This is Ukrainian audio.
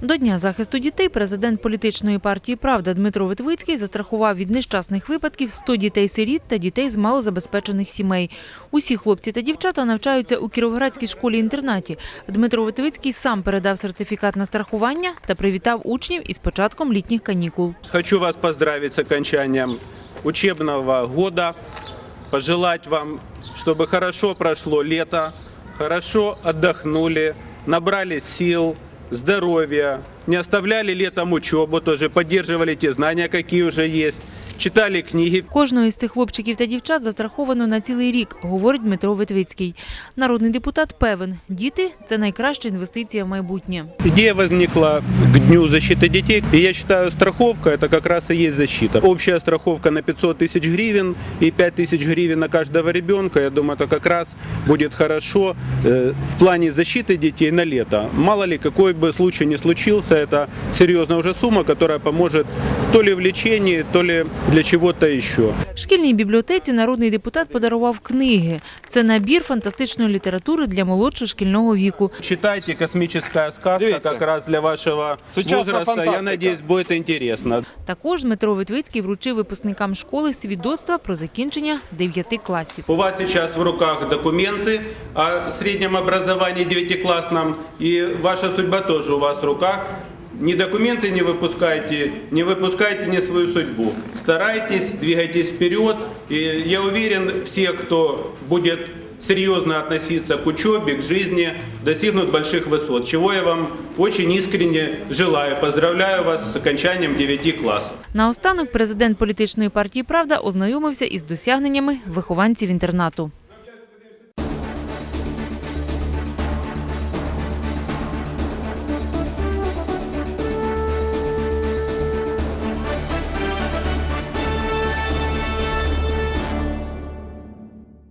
До Дня захисту дітей президент політичної партії Правда Дмитро Витвицький застрахував від нещасних випадків 100 дітей-сиріт та дітей з малозабезпечених сімей. Усі хлопці та дівчата навчаються у Кіровоградській школі-інтернаті. Дмитро Витвицький сам передав сертифікат на страхування та привітав учнів із початком літніх канікул. Хочу вас поздравить с окончанием учебного года. Пожелать вам, чтобы хорошо прошло лето, хорошо отдохнули, набрали сил, здоровья, не оставляли летом учебу, тоже поддерживали те знания, какие уже есть, читали книги. Кожного із цих хлопчиків та дівчат застраховано на цілий рік, говорить Дмитро Витвицький. Народний депутат певен, діти – це найкраща інвестиція в майбутнє. Идея возникла к Дню защиты детей. И я считаю, страховка – это как раз и есть защита. Общая страховка на 500 тысяч гривен и 5 тысяч гривен на каждого ребенка. Я думаю, это как раз будет хорошо э, в плане защиты детей на лето. Мало ли, какой бы случай ни случился, это серьезная уже сумма, которая поможет то ли в лечении, то ли для чего-то еще. Шкільній бібліотеці народний депутат подарував книги. Це набір фантастичної літератури для молодшого шкільного віку. Читайте «Космическая сказка» Дивіться. как раз для вашего Сучасна возраста. Я надеюсь, будет интересно. Також Дмитро Витвицький вручив випускникам школи свідоцтва про закінчення 9 класів. У вас сейчас в руках документы о среднем образовании девятиклассном, и ваша судьба тоже у вас в руках Ни документы не выпускайте, не выпускайте не свою судьбу. Старайтесь, двигайтесь вперед. И я уверен, все, кто будет серьезно относиться к учебе, к жизни, достигнут больших высот. Чего я вам очень искренне желаю. Поздравляю вас с окончанием 9 классов. Наостанок президент політичної партії Правда ознайомився із досягненнями вихованців інтернату.